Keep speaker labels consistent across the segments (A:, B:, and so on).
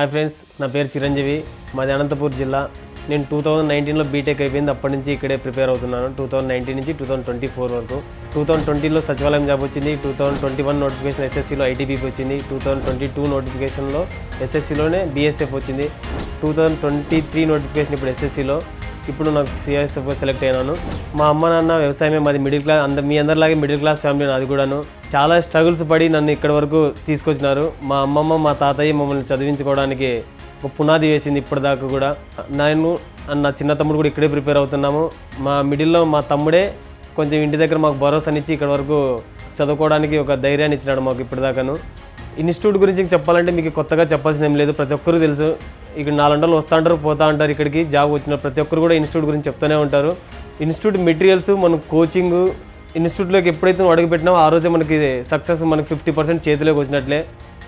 A: Hi friends నా పేరు చిరంజీవి మాది అనంతపూర్ జిల్లా. నేను టూ థౌజండ్ నైన్టీన్లో బీటెక్ అయిపోయింది అప్పటి నుంచి ఇక్కడే ప్రిపేర్ అవుతున్నాను. టూ థౌజండ్ నైన్టీన్ నుంచి టూ థౌజండ్ ట్వంటీ ఫోర్ వరకు. టూ థౌజండ్ ట్వంటీలో సచివాలయం జాబ్ వచ్చింది two thousand twenty one notification ఎస్ఎస్సీలో ఐటీపీకి వచ్చింది టూ థౌజండ్ ట్వంటీ టూ నోటిఫికేషన్లో ఎస్ఎస్సీలోనే బీఎస్ఎఫ్ వచ్చింది two thousand twenty three notification ఇప్పుడు ఎస్ఎస్సీలో ఇప్పుడు నాకు సిఐఎస్ఎఫ్ సెలెక్ట్ అయినాను. మా అమ్మ నాన్న వ్యవసాయమే మాది మిడిల్ క్లాస్ అంద మీ అందరిలాగే మిడిల్ క్లాస్ ఫ్యామిలీ నాది కూడాను. చాలా స్ట్రగుల్స్ పడి నన్ను ఇక్కడి వరకు తీసుకొచ్చినారు. మా అమ్మమ్మ మా తాతయ్య మమ్మల్ని చదివించుకోవడానికి ఒక పునాది వేసింది ఇప్పటిదాకా కూడా. నేను నా చిన్న తమ్ముడు కూడా ఇక్కడే ప్రిపేర్ అవుతున్నాము. మా మిడిల్లో మా తమ్ముడే కొంచెం ఇంటి దగ్గర మాకు భరోసానిచ్చి ఇక్కడ వరకు చదువుకోవడానికి ఒక ధైర్యాన్ని ఇచ్చినాడు మాకు ఇప్పటిదాకాను. ఇన్స్టిట్యూట్ గురించి చెప్పాలంటే మీకు కొత్తగా చెప్పాల్సింది ఏం లేదు. ప్రతి ఒక్కరు తెలుసు. ఇక్కడ నాలుగు వస్తూ ఉంటారు పోతా ఉంటారు ఇక్కడికి జాబ్ వచ్చిన ప్రతి ఒక్కరు కూడా ఇన్స్టిట్యూట్ గురించి చెప్తూనే ఉంటారు. ఇన్స్టిట్యూట్ మెటీరియల్స్ మనం కోచింగ్ ఇన్స్టిట్యూట్లోకి ఎప్పుడైతే నువ్వు అడుగుపెట్టినావో ఆ రోజే మనకి సక్సెస్ మనకి ఫిఫ్టీ పర్సెంట్ చేతిలోకి వచ్చినట్లే.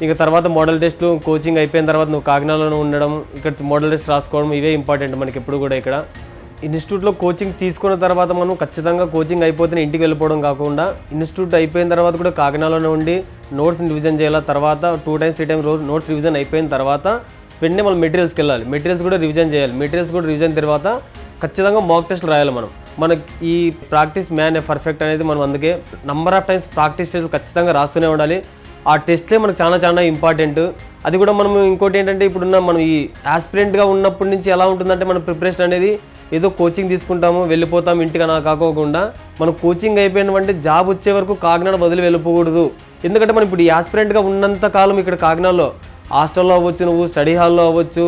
A: ఇక తర్వాత మోడల్ టెస్ట్లు కోచింగ్ అయిపోయిన తర్వాత నువ్వు కాకినాడలో ఉండడం ఇక్కడ మోడల్ టెస్ట్ రాసుకోవడం ఇవే ఇంపార్టెంట్ మనకి ఎప్పుడు కూడా ఇక్కడ. ఇన్స్టిట్యూట్లో కోచింగ్ తీసుకున్న తర్వాత మనం ఖచ్చితంగా కోచింగ్ అయిపోతే ఇంటికి వెళ్ళిపోవడం కాకుండా ఇన్స్టిట్యూట్ అయిపోయిన తర్వాత కూడా కాకినాడలోనే ఉండి నోట్స్ రివిజన్ చేయాలి. తర్వాత టూ టైమ్స్ త్రీ టైమ్స్ రోజు నోట్స్ రివిజన్ అయిపోయిన తర్వాత వెంటనే మనం మెటీరియల్స్కి వెళ్ళాలి. మెటీరియల్స్ కూడా రివిజన్ చేయాలి. మెటీరియల్స్ కూడా రివిజన్ తర్వాత ఖచ్చితంగా మాక్ టెస్ట్ రాయాలి మనం. మనకి ఈ ప్రాక్టీస్ మ్యాన్ పర్ఫెక్ట్ అనేది మనం అందుకే నంబర్ ఆఫ్ టైమ్స్ ప్రాక్టీస్ చేసి ఖచ్చితంగా రాస్తూనే ఉండాలి. ఆ టెస్ట్లే మనకు చాలా చాలా ఇంపార్టెంట్ అది కూడా మనం ఇంకోటి ఏంటంటే ఇప్పుడున్న మనం ఈ యాస్పిరెంట్గా ఉన్నప్పటి నుంచి ఎలా ఉంటుందంటే మన ప్రిపరేషన్ అనేది ఏదో కోచింగ్ తీసుకుంటాము వెళ్ళిపోతాం ఇంటికి అలా కాకోకుండా మనం కోచింగ్ అయిపోయినటువంటి జాబ్ వచ్చే వరకు కాకినాడ వదిలి వెళ్ళిపోకూడదు. ఎందుకంటే మనం ఇప్పుడు ఈ ఉన్నంత కాలం ఇక్కడ కాకినాడలో హాస్టల్లో అవ్వచ్చు నువ్వు స్టడీ హాల్లో అవ్వచ్చు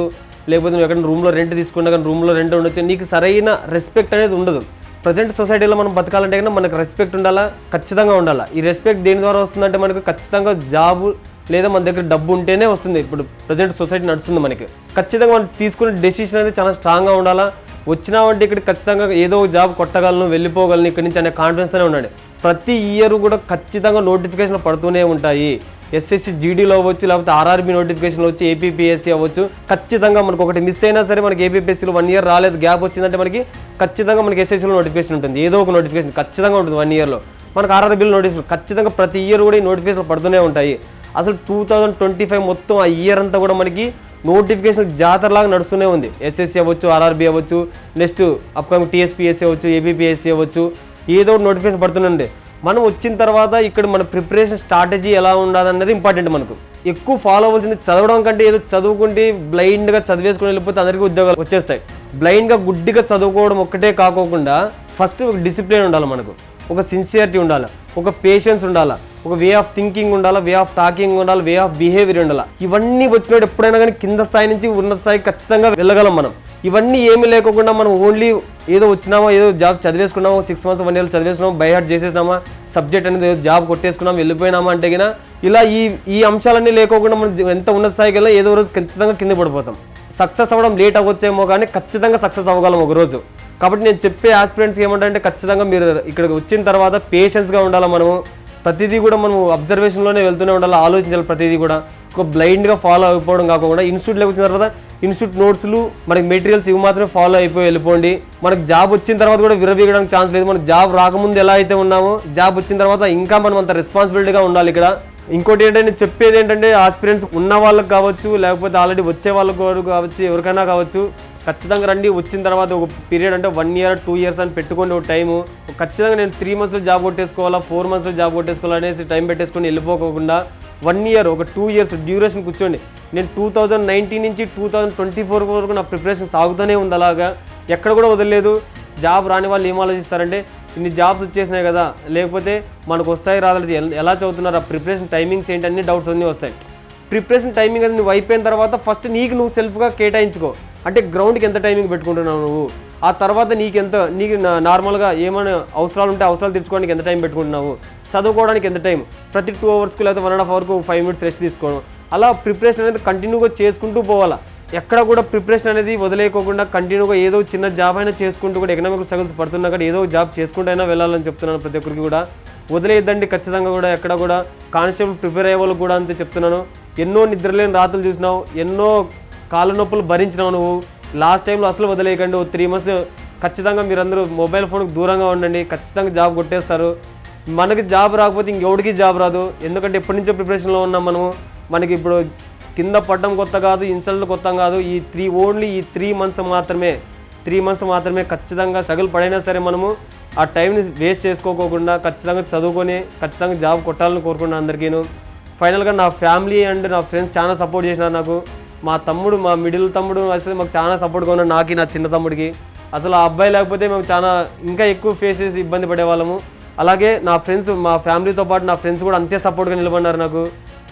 A: లేకపోతే నువ్వు ఎక్కడ రూమ్లో రెంట్ తీసుకున్నా కానీ రూమ్లో రెంట్ ఉండొచ్చు. నీకు సరైన రెస్పెక్ట్ అనేది ఉండదు. ప్రజెంట్ సొసైటీలో మనం బతకాలంటే కానీ మనకు రెస్పెక్ట్ ఉండాలా? ఖచ్చితంగా ఉండాలా? ఈ రెస్పెక్ట్ దేని ద్వారా వస్తుందంటే మనకు ఖచ్చితంగా జాబ్ లేదా మన దగ్గర డబ్బు ఉంటేనే వస్తుంది. ఇప్పుడు ప్రజెంట్ సొసైటీ నడుస్తుంది మనకి. ఖచ్చితంగా మనం తీసుకునే డెసిషన్ అనేది చాలా స్ట్రాంగ్గా ఉండాలా? వచ్చినావంటే ఇక్కడ ఖచ్చితంగా ఏదో ఒక జాబ్ కొట్టగలను వెళ్ళిపోగలను ఇక్కడ నుంచి అనే కాన్ఫిడెన్స్తోనే ఉండండి. ప్రతి ఇయర్ కూడా ఖచ్చితంగా నోటిఫికేషన్ పడుతూనే ఉంటాయి. ఎస్ఎస్సి జీడీలో అవ్వచ్చు లేకపోతే ఆర్ఆర్బీ నోటిఫికేషన్లో వచ్చి ఏపీపీఎస్సీ అవ్వచ్చు. ఖచ్చితంగా మనకు ఒకటి మిస్ అయినా సరే మనకి ఏపీపీఎస్సీలో వన్ ఇయర్ రాలేదు. గ్యాప్ వచ్చిందంటే మనకి ఖచ్చితంగా మనకి ఎస్ఎస్సీలో నోటిఫికేషన్ ఉంటుంది. ఏదో ఒక నోటిఫికేషన్ ఖచ్చితంగా ఉంటుంది వన్ ఇయర్లో మనకు ఆర్ఆర్బీలో నోటిఫికేషన్ ఖచ్చితంగా ప్రతి ఇయర్ కూడా ఈ నోటిఫికేషన్ పడుతూనే ఉంటాయి. అసలు టూ థౌజండ్ ట్వంటీ ఫైవ్ మొత్తం ఆ ఇయర్ అంతా కూడా మనకి నోటిఫికేషన్ జాతరలాగా నడుస్తూనే ఉంది. ఎస్ఎస్సీ అవ్వచ్చు ఆర్ఆర్బీ అవ్వచ్చు నెక్స్ట్ అప్కమింగ్ టీఎస్పీఎస్సీ అవ్వచ్చు ఏబీపీఎస్సీ అవ్వచ్చు ఏదో ఒకటి నోటిఫికేషన్ పడుతూనే మనం వచ్చిన తర్వాత ఇక్కడ మన ప్రిపరేషన్ స్ట్రాటజీ ఎలా ఉండాలన్నది ఇంపార్టెంట్ మనకు. ఎక్కువ ఫాలో అవ్వాల్సింది చదవడం కంటే ఏదో చదువుకుంటే బ్లైండ్గా చదివేసుకుని వెళ్ళిపోతే అందరికీ ఉద్యోగాలు వచ్చేస్తాయి. బ్లైండ్గా గుడ్డిగా చదువుకోవడం ఒక్కటే కాకోకుండా ఫస్ట్ ఒక డిసిప్లిన్ ఉండాలి మనకు. ఒక సిన్సియరిటీ ఉండాలి. ఒక పేషెన్స్ ఉండాలి. ఒక వే ఆఫ్ థింకింగ్ ఉండాలి వే ఆఫ్ టాకింగ్ ఉండాలి వే ఆఫ్ బిహేవియర్ ఉండాలి? ఇవన్నీ వచ్చినప్పుడు ఎప్పుడైనా కానీ కింద స్థాయి నుంచి ఉన్నత స్థాయికి ఖచ్చితంగా వెళ్ళగలం మనం. ఇవన్నీ ఏమీ లేకుండా మనం ఓన్లీ ఏదో వచ్చినామా ఏదో జాబ్ చదివేసుకున్నామా సిక్స్ మంత్స్ వన్ ఇయర్ చదివేసినామా బై హార్ట్ చేసేసినామా సబ్జెక్ట్ అనేది ఏదో జాబ్ కొట్టేసుకున్నాం వెళ్ళిపోయినామా అంటే గిన ఇలా ఈ ఈ అంశాలన్నీ లేకోకుండా మనం ఎంత ఉన్నత స్థాయికి వెళ్ళా ఏదో రోజు ఖచ్చితంగా కింద పడిపోతాం. సక్సెస్ అవ్వడం లేట్ అవ్వచ్చేమో కానీ ఖచ్చితంగా సక్సెస్ అవ్వగలం ఒక రోజు. కాబట్టి నేను చెప్పే ఆస్పిరెంట్స్కి ఏమంటే ఖచ్చితంగా మీరు ఇక్కడికి వచ్చిన తర్వాత పేషెన్స్గా ఉండాలి మనము. ప్రతిదీ కూడా మనం అబ్జర్వేషన్లోనే వెళ్తూనే ఉండాలి ఆలోచించాలి ప్రతిదీ కూడా. ఒక బ్లైండ్గా ఫాలో అయిపోవడం కాకుండా ఇన్స్టిట్యూట్లోకి వచ్చిన తర్వాత ఇన్స్టిట్యూట్ నోట్స్లు మనకి మెటీరియల్స్ ఇవి మాత్రమే ఫాలో అయిపోయి వెళ్ళిపోండి. మనకి జాబ్ వచ్చిన తర్వాత కూడా విరవీయడానికి ఛాన్స్ లేదు. మనకి జాబ్ రాకముందు ఎలా అయితే ఉన్నామో జాబ్ వచ్చిన తర్వాత ఇంకా మనం అంత రెస్పాన్సిబిలిటీగా ఉండాలి ఇక్కడ. ఇంకోటి ఏంటంటే నేను చెప్పేది ఏంటంటే ఆస్పిరెంట్స్ ఉన్న వాళ్ళకి కావచ్చు లేకపోతే ఆల్రెడీ వచ్చే వాళ్ళకి కావచ్చు ఎవరికైనా కావచ్చు ఖచ్చితంగా రండి. వచ్చిన తర్వాత ఒక పీరియడ్ అంటే వన్ ఇయర్ టూ ఇయర్స్ అని పెట్టుకోండి ఒక టైము ఖచ్చితంగా నేను త్రీ మంత్స్లో జాబ్ కొట్టేసుకోవాలా ఫోర్ మంత్స్లో జాబ్ కొట్టేసుకోవాలా అనేసి టైం పెట్టేసుకొని వెళ్ళిపోకుండా వన్ ఇయర్ ఒక టూ ఇయర్స్ డ్యూరేషన్ కూర్చోండి. నేను టూ థౌజండ్ నైన్టీన్ నుంచి టూ థౌజండ్ ట్వంటీ ఫోర్ వరకు నా ప్రిపరేషన్ సాగుతూనే ఉంది అలాగా. ఎక్కడ కూడా వదలలేదు జాబ్ రాని వాళ్ళు ఏం ఆలోచిస్తారంటే ఇన్ని జాబ్స్ వచ్చేసినాయి కదా. లేకపోతే మనకు వస్తాయి రాలేదు ఎలా చదువుతున్నారు? ఆ ప్రిపరేషన్ టైమింగ్స్ ఏంటి? అన్ని డౌట్స్ అన్నీ వస్తాయి. ప్రిపరేషన్ టైమింగ్ అది నువ్వు అయిపోయిన తర్వాత ఫస్ట్ నీకు నువ్వు సెల్ఫ్గా కేటాయించుకో. అంటే గ్రౌండ్కి ఎంత టైమింగ్ పెట్టుకుంటున్నావు నువ్వు? ఆ తర్వాత నీకు ఎంత నీకు నార్మల్గా ఏమైనా అవసరాలు ఉంటే అవసరాలు తీర్చుకోవడానికి ఎంత టైం పెట్టుకుంటున్నావు? చదువుకోవడానికి ఎంత టైం? ప్రతి టూ అవర్స్కి లేకపోతే వన్ అండ్ హాఫ్ అవర్కు ఫైవ్ మినిట్స్ రెస్ట్ తీసుకోవడం. అలా ప్రిపరేషన్ అనేది కంటిన్యూగా చేసుకుంటూ పోవాలా? ఎక్కడ కూడా ప్రిపరేషన్ అనేది వదిలేకోకుండా కంటిన్యూగా ఏదో చిన్న జాబ్ అయినా చేసుకుంటూ కూడా ఎకనామిక్ స్ట్రగుల్స్ పడుతున్నా కూడా ఏదో జాబ్ చేసుకుంటూ అయినా వెళ్ళాలని చెప్తున్నాను ప్రతి ఒక్కరికి కూడా. వదిలేయద్దండి ఖచ్చితంగా కూడా ఎక్కడ కూడా. కానిస్టేబుల్ ప్రిపేర్ అయ్యే వాళ్ళకి కూడా అంతే చెప్తున్నాను. ఎన్నో నిద్రలేని రాత్రులు చూసినావు ఎన్నో కాళ్ళ నొప్పులు భరించినావు నువ్వు. లాస్ట్ టైంలో అసలు వదిలేయకండి. ఓ త్రీ మంత్స్ ఖచ్చితంగా మీరందరూ మొబైల్ ఫోన్కి దూరంగా ఉండండి. ఖచ్చితంగా జాబ్ కొట్టేస్తారు. మనకి జాబ్ రాకపోతే ఇంకెవడికి జాబ్ రాదు. ఎందుకంటే ఎప్పటి నుంచో ప్రిపరేషన్లో ఉన్నాం మనము. మనకి ఇప్పుడు కింద పడ్డం కొత్త కాదు ఇన్సల్ట్ కొత్త కాదు. ఈ త్రీ ఓన్లీ ఈ త్రీ మంత్స్ మాత్రమే త్రీ మంత్స్ మాత్రమే ఖచ్చితంగా స్ట్రగుల్ పడైనా సరే మనము ఆ టైంని వేస్ట్ చేసుకోకోకుండా ఖచ్చితంగా చదువుకొని ఖచ్చితంగా జాబ్ కొట్టాలని కోరుకున్నాను అందరికీను. ఫైనల్గా నా ఫ్యామిలీ అండ్ నా ఫ్రెండ్స్ చాలా సపోర్ట్ చేసినారు నాకు. మా తమ్ముడు మా మిడిల్ తమ్ముడు వస్తే మాకు చాలా సపోర్ట్గా ఉన్నాడు. నాకు నా చిన్న తమ్ముడికి. అసలు ఆ అబ్బాయి లేకపోతే మేము చాలా ఇంకా ఎక్కువ ఫేస్ చేసి ఇబ్బంది పడేవాళ్ళము. అలాగే నా ఫ్రెండ్స్ మా ఫ్యామిలీతో పాటు నా ఫ్రెండ్స్ కూడా అంతే సపోర్ట్గా నిలబడినారు నాకు.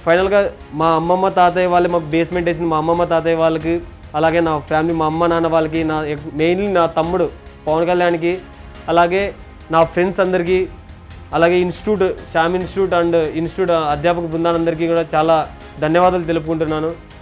A: ఫైనల్గా మా అమ్మమ్మ తాతయ్య వాళ్ళు మాకు బేస్మెంట్ వేసింది. మా అమ్మమ్మ తాతయ్య వాళ్ళకి అలాగే నా ఫ్యామిలీ మా అమ్మ నాన్న వాళ్ళకి నా మెయిన్లీ నా తమ్ముడు పవన్ కళ్యాణ్కి అలాగే నా ఫ్రెండ్స్ అందరికీ అలాగే institute Shyam institute and institute అధ్యాపక బృందాలందరికీ కూడా చాలా ధన్యవాదాలు తెలుపుకుంటున్నాను.